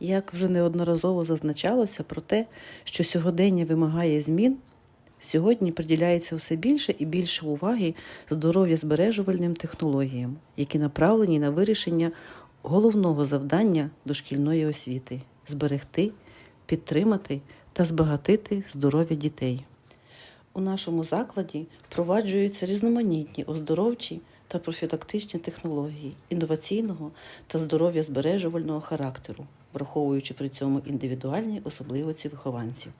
Як вже неодноразово зазначалося про те, що сьогодення вимагає змін, сьогодні приділяється все більше і більше уваги здоров'я збережувальним технологіям, які направлені на вирішення головного завдання дошкільної освіти зберегти, підтримати та збагатити здоров'я дітей. У нашому закладі впроваджуються різноманітні оздоровчі та профілактичні технології інноваційного та здоров'я збережувального характеру, враховуючи при цьому індивідуальні особливості вихованців.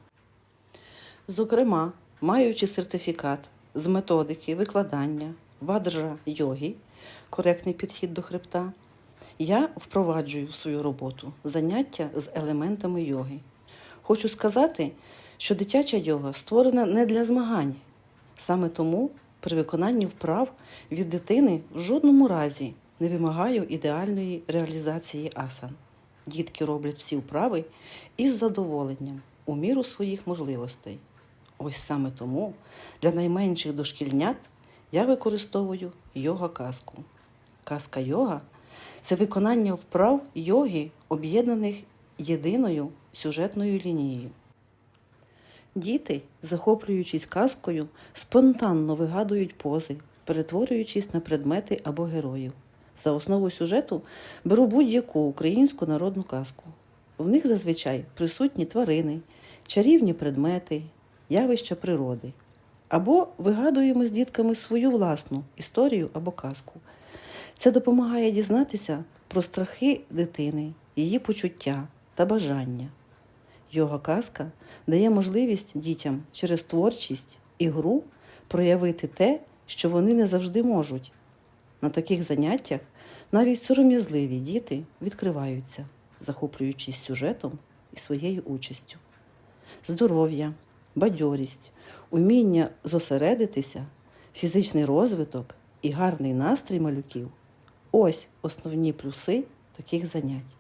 Зокрема, маючи сертифікат з методики викладання ваджра йоги, коректний підхід до хребта, я впроваджую в свою роботу заняття з елементами йоги. Хочу сказати, що дитяча йога створена не для змагань. Саме тому при виконанні вправ від дитини в жодному разі не вимагаю ідеальної реалізації асан. Дітки роблять всі вправи із задоволенням у міру своїх можливостей. Ось саме тому для найменших дошкільнят я використовую йога-казку. Казка йога це виконання вправ йоги, об'єднаних єдиною сюжетною лінією. Діти, захоплюючись казкою, спонтанно вигадують пози, перетворюючись на предмети або героїв. За основу сюжету беру будь-яку українську народну казку. В них зазвичай присутні тварини, чарівні предмети, явища природи. Або вигадуємо з дітками свою власну історію або казку. Це допомагає дізнатися про страхи дитини, її почуття та бажання. Йога казка дає можливість дітям через творчість і гру проявити те, що вони не завжди можуть. На таких заняттях навіть сором'язливі діти відкриваються, захоплюючись сюжетом і своєю участю. Здоров'я, бадьорість, уміння зосередитися, фізичний розвиток і гарний настрій малюків ось основні плюси таких занять.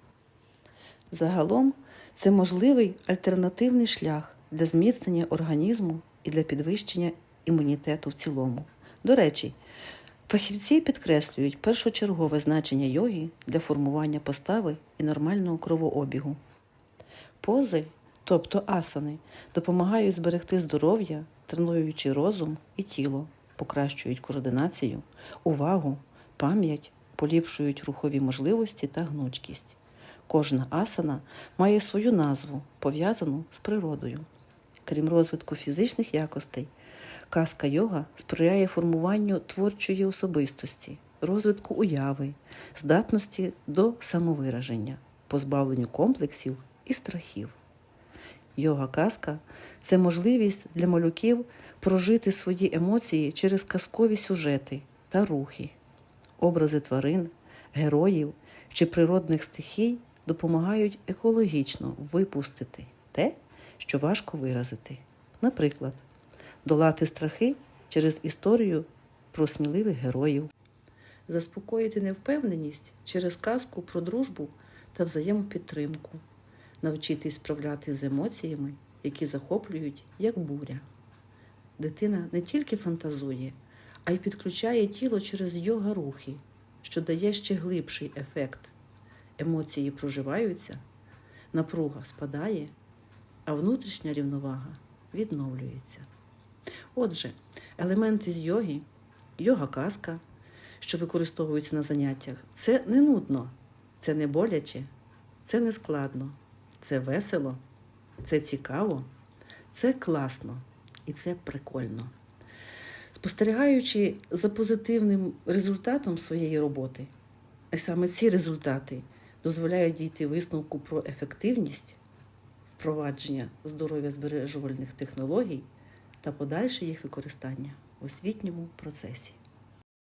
Загалом це можливий альтернативний шлях для зміцнення організму і для підвищення імунітету в цілому. До речі, фахівці підкреслюють першочергове значення йоги для формування постави і нормального кровообігу. Пози, тобто асани, допомагають зберегти здоров'я, тренуючи розум і тіло, покращують координацію, увагу, пам'ять, поліпшують рухові можливості та гнучкість. Кожна асана має свою назву, пов'язану з природою. Крім розвитку фізичних якостей, казка йога сприяє формуванню творчої особистості, розвитку уяви, здатності до самовираження, позбавленню комплексів і страхів. Йога казка це можливість для малюків прожити свої емоції через казкові сюжети та рухи, образи тварин, героїв чи природних стихій допомагають екологічно випустити те, що важко виразити. Наприклад, долати страхи через історію про сміливих героїв, заспокоїти невпевненість через казку про дружбу та взаємопідтримку, навчитись справлятися з емоціями, які захоплюють, як буря. Дитина не тільки фантазує, а й підключає тіло через йога рухи, що дає ще глибший ефект емоції проживаються, напруга спадає, а внутрішня рівновага відновлюється. Отже, елементи з йоги, йога-казка, що використовуються на заняттях, це не нудно, це не боляче, це не складно, це весело, це цікаво, це класно і це прикольно. Спостерігаючи за позитивним результатом своєї роботи, а саме ці результати дозволяють дійти висновку про ефективність впровадження здоров'я збережувальних технологій та подальше їх використання в освітньому процесі.